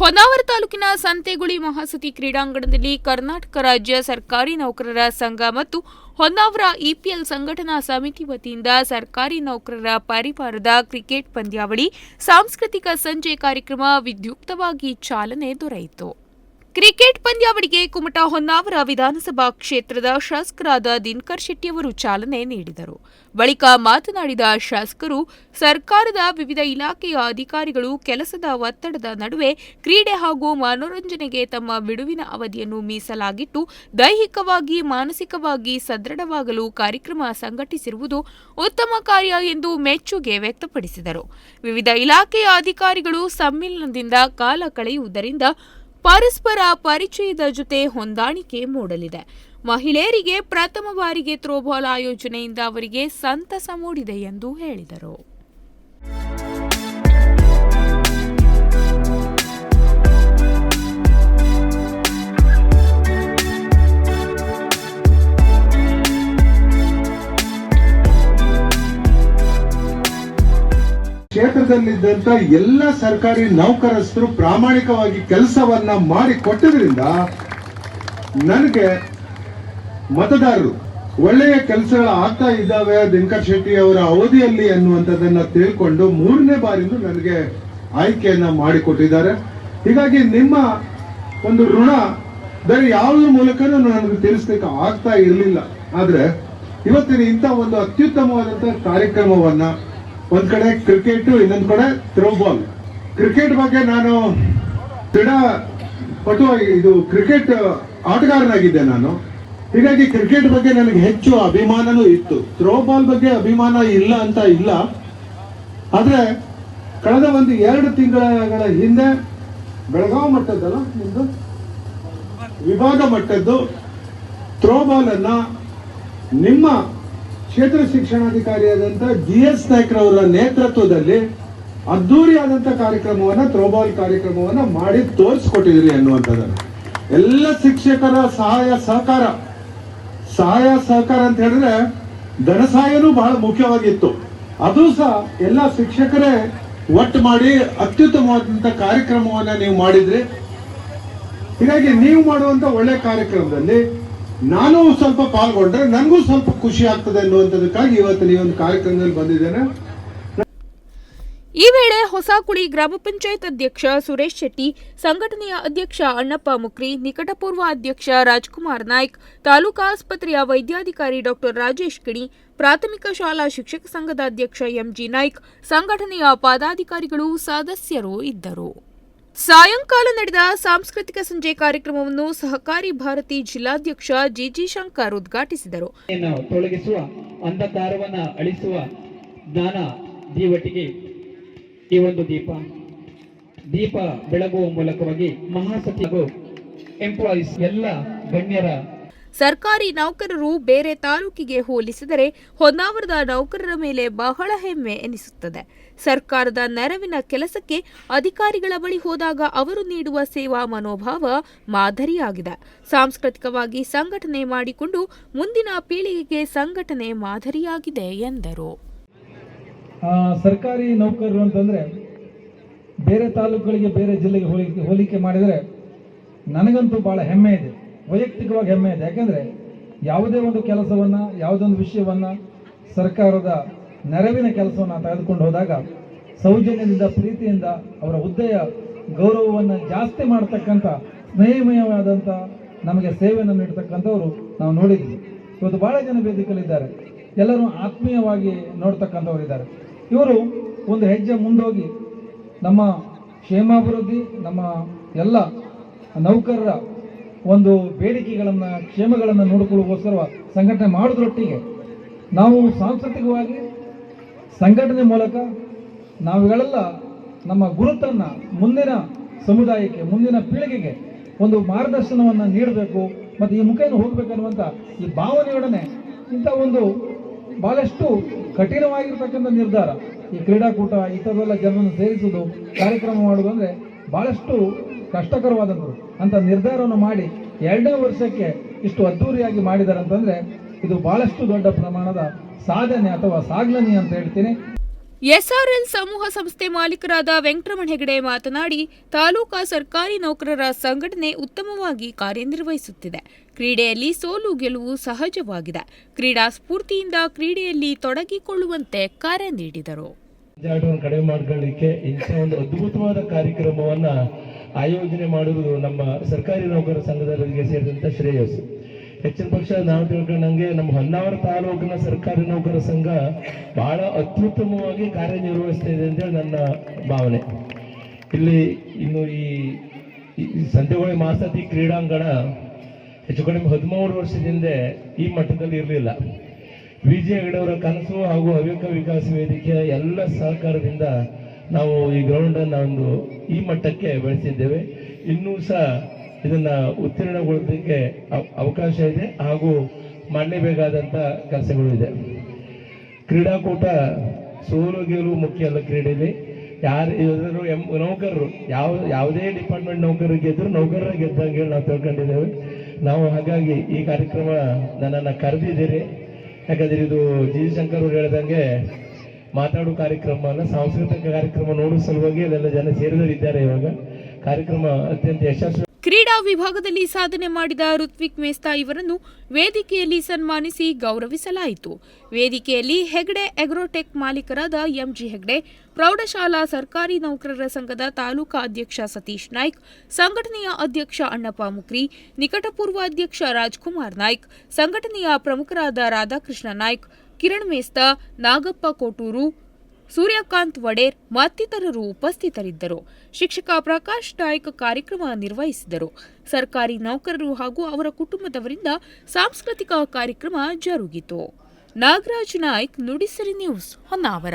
ಹೊನ್ನಾವರ ತಾಲೂಕಿನ ಸಂತೆಗುಳಿ ಮಹಾಸತಿ ಕ್ರೀಡಾಂಗಣದಲ್ಲಿ ಕರ್ನಾಟಕ ರಾಜ್ಯ ಸರ್ಕಾರಿ ನೌಕರರ ಸಂಘ ಮತ್ತು ಹೊನ್ನಾವರ ಇಪಿಎಲ್ ಸಂಘಟನಾ ಸಮಿತಿ ವತಿಯಿಂದ ಸರ್ಕಾರಿ ನೌಕರರ ಪರಿವಾರದ ಕ್ರಿಕೆಟ್ ಪಂದ್ಯಾವಳಿ, ಸಾಂಸ್ಕೃತಿಕ ಸಂಜೆ ಕಾರ್ಯಕ್ರಮ ವಿದ್ಯುಕ್ತವಾಗಿ ಚಾಲನೆ ದೊರೆಯಿತು. ಕ್ರಿಕೆಟ್ ಪಂದ್ಯಾವಳಿಗೆ ಕುಮಟಾ ಹೊನ್ನಾವರ ವಿಧಾನಸಭಾ ಕ್ಷೇತ್ರದ ಶಾಸಕರಾದ ದಿನಕರ್ ಶೆಟ್ಟಿಯವರು ಚಾಲನೆ ನೀಡಿದರು. ಬಳಿಕ ಮಾತನಾಡಿದ ಶಾಸಕರು, ಸರ್ಕಾರದ ವಿವಿಧ ಇಲಾಖೆಯ ಅಧಿಕಾರಿಗಳು ಕೆಲಸದ ಒತ್ತಡದ ನಡುವೆ ಕ್ರೀಡೆ ಹಾಗೂ ಮನೋರಂಜನೆಗೆ ತಮ್ಮ ಬಿಡುವಿನ ಅವಧಿಯನ್ನು ಮೀಸಲಾಗಿಟ್ಟು ದೈಹಿಕವಾಗಿ, ಮಾನಸಿಕವಾಗಿ ಸದೃಢವಾಗಲು ಕಾರ್ಯಕ್ರಮ ಸಂಘಟಿಸಿರುವುದು ಉತ್ತಮ ಕಾರ್ಯ ಎಂದು ಮೆಚ್ಚುಗೆ ವ್ಯಕ್ತಪಡಿಸಿದರು. ವಿವಿಧ ಇಲಾಖೆಯ ಅಧಿಕಾರಿಗಳು ಸಮ್ಮಿಲನದಿಂದ ಕಾಲ ಕಳೆಯುವುದರಿಂದ ಪರಸ್ಪರ ಪರಿಚಯದ ಜೊತೆ ಹೊಂದಾಣಿಕೆ ಮೂಡಲಿದೆ. ಮಹಿಳೆಯರಿಗೆ ಪ್ರಥಮ ಬಾರಿಗೆ ಥ್ರೋಬಾಲ್ ಆಯೋಜನೆಯಿಂದ ಅವರಿಗೆ ಸಂತಸ ಮೂಡಿದೆ ಎಂದು ಹೇಳಿದರು. ಕ್ಷೇತ್ರದಲ್ಲಿದ್ದಂತ ಎಲ್ಲ ಸರ್ಕಾರಿ ನೌಕರಸ್ಥರು ಪ್ರಾಮಾಣಿಕವಾಗಿ ಕೆಲಸವನ್ನ ಮಾಡಿ ಕೊಟ್ಟದ್ರಿಂದ ನನಗೆ ಮತದಾರರು ಒಳ್ಳೆಯ ಕೆಲಸಗಳು ಆಗ್ತಾ ಇದ್ದಾವೆ ದಿನಕರ್ ಶೆಟ್ಟಿ ಅವರ ಅವಧಿಯಲ್ಲಿ ಅನ್ನುವಂಥದ್ದನ್ನ ತಿಳ್ಕೊಂಡು ಮೂರನೇ ಬಾರಿನೂ ನನಗೆ ಆಯ್ಕೆಯನ್ನ ಮಾಡಿಕೊಟ್ಟಿದ್ದಾರೆ. ಹೀಗಾಗಿ ನಿಮ್ಮ ಒಂದು ಋಣ ಬೇರೆ ಯಾವುದ್ರ ಮೂಲಕನೂ ನನಗೆ ತಿಳಿಸ್ಲಿಕ್ಕೆ ಆಗ್ತಾ ಇರಲಿಲ್ಲ. ಆದ್ರೆ ಇವತ್ತಿನ ಇಂಥ ಒಂದು ಅತ್ಯುತ್ತಮವಾದಂತಹ ಕಾರ್ಯಕ್ರಮವನ್ನ ಒಂದ್ ಕಡೆ ಕ್ರಿಕೆಟ್ ಇನ್ನೊಂದ್ ಕಡೆ ಥ್ರೋಬಾಲ್ ಕ್ರಿಕೆಟ್ ಬಗ್ಗೆ ನಾನು ಕ್ರೀಡಾ ಪಟು ಇದು ಕ್ರಿಕೆಟ್ ಆಟಗಾರನಾಗಿದ್ದೆ ನಾನು. ಹೀಗಾಗಿ ಕ್ರಿಕೆಟ್ ಬಗ್ಗೆ ನನಗೆ ಹೆಚ್ಚು ಅಭಿಮಾನನೂ ಇತ್ತು. ಥ್ರೋಬಾಲ್ ಬಗ್ಗೆ ಅಭಿಮಾನ ಇಲ್ಲ ಅಂತ ಇಲ್ಲ. ಆದ್ರೆ ಕಳೆದ ಒಂದು ಎರಡು ತಿಂಗಳ ಹಿಂದೆ ಬೆಳಗಾವಿ ಮಟ್ಟದ್ದಲ್ಲ ನಿಮ್ದು? ವಿಭಾಗ ಮಟ್ಟದ್ದು ಥ್ರೋಬಾಲ್ ಅನ್ನ ನಿಮ್ಮ ಕ್ಷೇತ್ರ ಶಿಕ್ಷಣಾಧಿಕಾರಿಯಾದಂತ ಜಿ ಎಸ್ ನಾಯ್ಕರವರ ನೇತೃತ್ವದಲ್ಲಿ ಅದ್ದೂರಿಯಾದಂತ ಕಾರ್ಯಕ್ರಮವನ್ನ ಥ್ರೋಬಾಲ್ ಕಾರ್ಯಕ್ರಮವನ್ನ ಮಾಡಿ ತೋರಿಸ್ಕೊಟ್ಟಿದ್ರಿ ಅನ್ನುವಂಥದ್ದನ್ನು. ಎಲ್ಲ ಶಿಕ್ಷಕರ ಸಹಾಯ ಸಹಕಾರ. ಸಹಾಯ ಸಹಕಾರ ಅಂತ ಹೇಳಿದ್ರೆ ಧನ ಸಹಾಯನೂ ಬಹಳ ಮುಖ್ಯವಾಗಿತ್ತು. ಅದು ಸಹ ಎಲ್ಲ ಶಿಕ್ಷಕರೇ ಒಟ್ಟು ಮಾಡಿ ಅತ್ಯುತ್ತಮವಾದಂಥ ಕಾರ್ಯಕ್ರಮವನ್ನ ನೀವು ಮಾಡಿದ್ರಿ. ಹೀಗಾಗಿ ನೀವು ಮಾಡುವಂತ ಒಳ್ಳೆ ಕಾರ್ಯಕ್ರಮದಲ್ಲಿ ನಾನು ಸ್ವಲ್ಪ ಪಾಲ್ಗೊಂಡ್ರೆ ನನಗೂ ಸ್ವಲ್ಪ ಖುಷಿ ಆಗ್ತದೆ ಅನ್ನುವಂಥದ್ದಕ್ಕಾಗಿ ಇವತ್ತು ಈ ಒಂದು ಕಾರ್ಯಕ್ರಮದಲ್ಲಿ ಬಂದಿದ್ದೇನೆ. ಈ ವೇಳೆ ಹೊಸಕುಳಿ ಗ್ರಾಮ ಪಂಚಾಯತ್ ಅಧ್ಯಕ್ಷ ಸುರೇಶ್ ಶೆಟ್ಟಿ, ಸಂಘಟನೆಯ ಅಧ್ಯಕ್ಷ ಅಣ್ಣಪ್ಪ ಮುಕ್ರಿ, ನಿಕಟಪೂರ್ವ ಅಧ್ಯಕ್ಷ ರಾಜ್ಕುಮಾರ್ ನಾಯ್ಕ್, ತಾಲೂಕಾ ಆಸ್ಪತ್ರೆಯ ವೈದ್ಯಾಧಿಕಾರಿ ಡಾಕ್ಟರ್ ರಾಜೇಶ್ ಕಿಣಿ ಪ್ರಾಥಮಿಕ ಶಾಲಾ ಶಿಕ್ಷಕ ಸಂಘದ ಅಧ್ಯಕ್ಷ ಎಂಜಿ ನಾಯ್ಕ್, ಸಂಘಟನೆಯ ಪದಾಧಿಕಾರಿಗಳು, ಸದಸ್ಯರು ಇದ್ದರು. ಸಾಯಂಕಾಲ ನಡೆದ ಸಾಂಸ್ಕೃತಿಕ ಸಂಜೆ ಕಾರ್ಯಕ್ರಮವನ್ನು ಸಹಕಾರಿ ಭಾರತಿ ಜಿಲ್ಲಾಧ್ಯಕ್ಷ ಜಿಜಿ ಶಂಕರ್ ಉದ್ಘಾಟಿಸಿದರು. ತೊಲಗಿಸುವ ಅಂಧಕಾರವನ್ನ ಅಳಿಸುವ ಜ್ಞಾನ ದೀವಟಿಗೆ ಈ ಒಂದು ದೀಪ. ದೀಪ ಬೆಳಗುವ ಮೂಲಕವಾಗಿ ಮಹಾಸತಿ ಹಾಗೂ ಎಂಪ್ಲಾಯೀಸ್ ಎಲ್ಲ ಗಣ್ಯರ ಸರ್ಕಾರಿ ನೌಕರರು ಬೇರೆ ತಾಲೂಕಿಗೆ ಹೋಲಿಸಿದರೆ ಹೊನ್ನಾವರದ ನೌಕರರ ಮೇಲೆ ಬಹಳ ಹೆಮ್ಮೆ ಎನಿಸುತ್ತದೆ. ಸರ್ಕಾರದ ನೆರವಿನ ಕೆಲಸಕ್ಕೆ ಅಧಿಕಾರಿಗಳ ಬಳಿ ಹೋದಾಗ ಅವರು ನೀಡುವ ಸೇವಾ ಮನೋಭಾವ ಮಾದರಿಯಾಗಿದೆ. ಸಾಂಸ್ಕೃತಿಕವಾಗಿ ಸಂಘಟನೆ ಮಾಡಿಕೊಂಡು ಮುಂದಿನ ಪೀಳಿಗೆಗೆ ಸಂಘಟನೆ ಮಾದರಿಯಾಗಿದೆ ಎಂದರು. ಸರ್ಕಾರಿ ನೌಕರರು ಅಂತಂದ್ರೆ ಬೇರೆ ತಾಲೂಕುಗಳಿಗೆ ಬೇರೆ ಜಿಲ್ಲೆಗೆ ಹೋಲಿಕೆ ಹೋಲಿಕೆ ಮಾಡಿದರೆ ನನಗಂತೂ ಬಹಳ ಹೆಮ್ಮೆ ಇದೆ. ವೈಯಕ್ತಿಕವಾಗಿ ಹೆಮ್ಮೆ ಇದೆ. ಯಾಕಂದ್ರೆ ಯಾವುದೇ ಒಂದು ಕೆಲಸವನ್ನು, ಯಾವುದೊಂದು ವಿಷಯವನ್ನ ಸರ್ಕಾರದ ನೆರವಿನ ಕೆಲಸವನ್ನು ತೆಗೆದುಕೊಂಡು ಹೋದಾಗ ಸೌಜನ್ಯದಿಂದ ಪ್ರೀತಿಯಿಂದ ಅವರ ಹುದ್ದೆಯ ಗೌರವವನ್ನು ಜಾಸ್ತಿ ಮಾಡತಕ್ಕಂಥ ಸ್ನೇಹಮಯವಾದಂಥ ನಮಗೆ ಸೇವೆಯನ್ನು ನೀಡ್ತಕ್ಕಂಥವ್ರು ನಾವು ನೋಡಿದ್ವಿ. ಇವತ್ತು ಭಾಳ ಜನ ವೇದಿಕೆಯಲ್ಲಿದ್ದಾರೆ. ಎಲ್ಲರೂ ಆತ್ಮೀಯವಾಗಿ ನೋಡ್ತಕ್ಕಂಥವ್ರು ಇದ್ದಾರೆ. ಇವರು ಒಂದು ಹೆಜ್ಜೆ ಮುಂದೋಗಿ ನಮ್ಮ ಕ್ಷೇಮಾಭಿವೃದ್ಧಿ, ನಮ್ಮ ಎಲ್ಲ ನೌಕರರ ಒಂದು ಬೇಡಿಕೆಗಳನ್ನು, ಕ್ಷೇಮಗಳನ್ನು ನೋಡಿಕೊಳ್ಳುವಗೋಸ್ಕರ ಸಂಘಟನೆ ಮಾಡೋದ್ರೊಟ್ಟಿಗೆ ನಾವು ಸಾಂಸ್ಕೃತಿಕವಾಗಿ ಸಂಘಟನೆ ಮೂಲಕ ನಾವುಗಳೆಲ್ಲ ನಮ್ಮ ಗುರುತನ್ನು ಮುಂದಿನ ಸಮುದಾಯಕ್ಕೆ, ಮುಂದಿನ ಪೀಳಿಗೆಗೆ ಒಂದು ಮಾರ್ಗದರ್ಶನವನ್ನು ನೀಡಬೇಕು ಮತ್ತು ಈ ಮುಖೇನ ಹೋಗಬೇಕನ್ನುವಂಥ ಈ ಭಾವನೆಯೊಡನೆ ಇಂಥ ಒಂದು ಭಾಳಷ್ಟು ಕಠಿಣವಾಗಿರ್ತಕ್ಕಂಥ ನಿರ್ಧಾರ ಈ ಕ್ರೀಡಾಕೂಟ ಈ ಥರದೆಲ್ಲ ಜನರನ್ನು ಸೇರಿಸೋದು ಕಾರ್ಯಕ್ರಮ ಮಾಡುವುದು ಅಂದರೆ ಭಾಳಷ್ಟು ಕಷ್ಟಕರವಾದಂಥದ್ದು ಅಂತ ನಿರ್ಧಾರವನ್ನು ಮಾಡಿ ಎರಡನೇ ವರ್ಷಕ್ಕೆ ಇಷ್ಟು ಅದ್ಧೂರಿಯಾಗಿ ಮಾಡಿದ್ದಾರೆ ಅಂತಂದರೆ ಇದು ಭಾಳಷ್ಟು ದೊಡ್ಡ ಪ್ರಮಾಣದ ಸಾಧನೆ ಅಥವಾ ಸಾಗ್ಲನಿ ಅಂತ ಹೇಳ್ತೀನಿ. ಎಸ್ಆರ್ಎಲ್ ಸಮೂಹ ಸಂಸ್ಥೆ ಮಾಲೀಕರಾದ ವೆಂಕಟರಮಣ ಹೆಗಡೆ ಮಾತನಾಡಿ ತಾಲೂಕಾ ಸರ್ಕಾರಿ ನೌಕರರ ಸಂಘಟನೆ ಉತ್ತಮವಾಗಿ ಕಾರ್ಯನಿರ್ವಹಿಸುತ್ತಿದೆ. ಕ್ರೀಡೆಯಲ್ಲಿ ಸೋಲು ಗೆಲುವು ಸಹಜವಾಗಿದೆ. ಕ್ರೀಡಾ ಸ್ಫೂರ್ತಿಯಿಂದ ಕ್ರೀಡೆಯಲ್ಲಿ ತೊಡಗಿಕೊಳ್ಳುವಂತೆ ಕರೆ ನೀಡಿದರು. ಕಡಿಮೆ ಮಾಡಿಕೊಳ್ಳಲಿಕ್ಕೆ ಒಂದು ಅದ್ಭುತವಾದ ಕಾರ್ಯಕ್ರಮವನ್ನ ಆಯೋಜನೆ ಮಾಡುವುದು ನಮ್ಮ ಸರ್ಕಾರಿ ನೌಕರರ ಸಂಘದವರಿಗೆ ಸೇರಿದಂತ ಶ್ರೇಯಸ್ಸು. ಹೆಚ್ಚಿನ ಪಕ್ಷ ನಾವು ತಿಳ್ಕೊಂಡಂಗೆ ನಮ್ಮ ಹೊನ್ನಾವರ ತಾಲೂಕಿನ ಸರ್ಕಾರಿ ನೌಕರರ ಸಂಘ ಬಹಳ ಅತ್ಯುತ್ತಮವಾಗಿ ಕಾರ್ಯನಿರ್ವಹಿಸ್ತಾ ಇದೆ ಅಂತೇಳಿ ನನ್ನ ಭಾವನೆ. ಇಲ್ಲಿ ಇನ್ನು ಈ ಸಂತೆಗೋಳಿ ಮಾಸತಿ ಕ್ರೀಡಾಂಗಣ ಹೆಚ್ಚು ಕಡಿಮೆ ಹದಿಮೂರು ವರ್ಷದಿಂದ ಈ ಮಟ್ಟದಲ್ಲಿ ಇರಲಿಲ್ಲ. ವಿ ಜಿ ಹೆಗಡೆಯವರ ಕನಸು ಹಾಗೂ ಹವ್ಯಕ ವಿಕಾಸ ವೇದಿಕೆಯ ಎಲ್ಲ ಸಹಕಾರದಿಂದ ನಾವು ಈ ಗ್ರೌಂಡನ್ನು ಒಂದು ಈ ಮಟ್ಟಕ್ಕೆ ಬೆಳೆಸಿದ್ದೇವೆ. ಇನ್ನೂ ಸಹ ಇದನ್ನ ಉತ್ತೀರ್ಣಗೊಳಿಸಲಿಕ್ಕೆ ಅವ- ಅವಕಾಶ ಇದೆ ಹಾಗೂ ಮಾಡಲೇಬೇಕಾದಂತ ಕೆಲಸಗಳು ಇದೆ. ಕ್ರೀಡಾಕೂಟ ಸೋಲು ಗೆಲುವು ಮುಖ್ಯ ಅಲ್ಲ ಕ್ರೀಡೆಯಲ್ಲಿ. ಯಾರು ಎದುರು ಎಂ, ನೌಕರರು, ಯಾವ, ಯಾವುದೇ ಡಿಪಾರ್ಟ್ಮೆಂಟ್ ನೌಕರರು ಗೆದ್ದರು ನೌಕರರ ಗೆದ್ದಂಗೆ ನಾವು ತಿಳ್ಕೊಂಡಿದ್ದೇವೆ. ನಾವು ಹಾಗಾಗಿ ಈ ಕಾರ್ಯಕ್ರಮ ನನ್ನನ್ನು ಕರೆದಿದ್ದೀರಿ. ಯಾಕಂದರೆ ಇದು ಜಿ. ಶಂಕರ್ ಅವರು ಹೇಳ್ದಂಗೆ ಮಾತಾಡೋ ಕಾರ್ಯಕ್ರಮ ಸಾಂಸ್ಕೃತಿಕ ಕಾರ್ಯಕ್ರಮ ನೋಡೋ ಸಲುವಾಗಿ ಅಲ್ಲೆಲ್ಲ ಜನ ಸೇರಿದರಿದ್ದಾರೆ ಇವಾಗ. ಕಾರ್ಯಕ್ರಮ ಅತ್ಯಂತ ಯಶಸ್ವಿ ಕ್ರೀಡಾ ವಿಭಾಗದಲ್ಲಿ ಸಾಧನೆ ಮಾಡಿದ ಋತ್ವಿಕ್ ಮೇಸ್ತಾ ಇವರನ್ನು ವೇದಿಕೆಯಲ್ಲಿ ಸನ್ಮಾನಿಸಿ ಗೌರವಿಸಲಾಯಿತು. ವೇದಿಕೆಯಲ್ಲಿ ಹೆಗ್ಡೆ ಎಗ್ರೋಟೆಕ್ ಮಾಲೀಕರಾದ ಎಂಜಿ ಹೆಗ್ಡೆ, ಪ್ರೌಢಶಾಲಾ ಸರ್ಕಾರಿ ನೌಕರರ ಸಂಘದ ತಾಲೂಕಾ ಅಧ್ಯಕ್ಷ ಸತೀಶ್ ನಾಯ್ಕ್, ಸಂಘಟನೆಯ ಅಧ್ಯಕ್ಷ ಅಣ್ಣಪ್ಪ ಮುಕ್ರಿ, ನಿಕಟಪೂರ್ವ ಅಧ್ಯಕ್ಷ ರಾಜ್ಕುಮಾರ್ ನಾಯ್ಕ್, ಸಂಘಟನೆಯ ಪ್ರಮುಖರಾದ ರಾಧಾಕೃಷ್ಣ ನಾಯ್ಕ್, ಕಿರಣ್ ಮೇಸ್ತಾ, ನಾಗಪ್ಪ ಕೋಟೂರು ಸೂರ್ಯಕಾಂತ್ ವಡೇರ್ ಮತ್ತಿತರರು ಉಪಸ್ಥಿತರಿದ್ದರು. ಶಿಕ್ಷಕ ಪ್ರಕಾಶ್ ನಾಯ್ಕ ಕಾರ್ಯಕ್ರಮ ನಿರ್ವಹಿಸಿದರು. ಸರ್ಕಾರಿ ನೌಕರರು ಹಾಗೂ ಅವರ ಕುಟುಂಬದವರಿಂದ ಸಾಂಸ್ಕೃತಿಕ ಕಾರ್ಯಕ್ರಮ ಜರುಗಿತು. ನಾಗರಾಜ್ ನಾಯ್ಕ್ ನುಡಿಸಿರಿ ನ್ಯೂಸ್ ಹೊನ್ನಾವರ.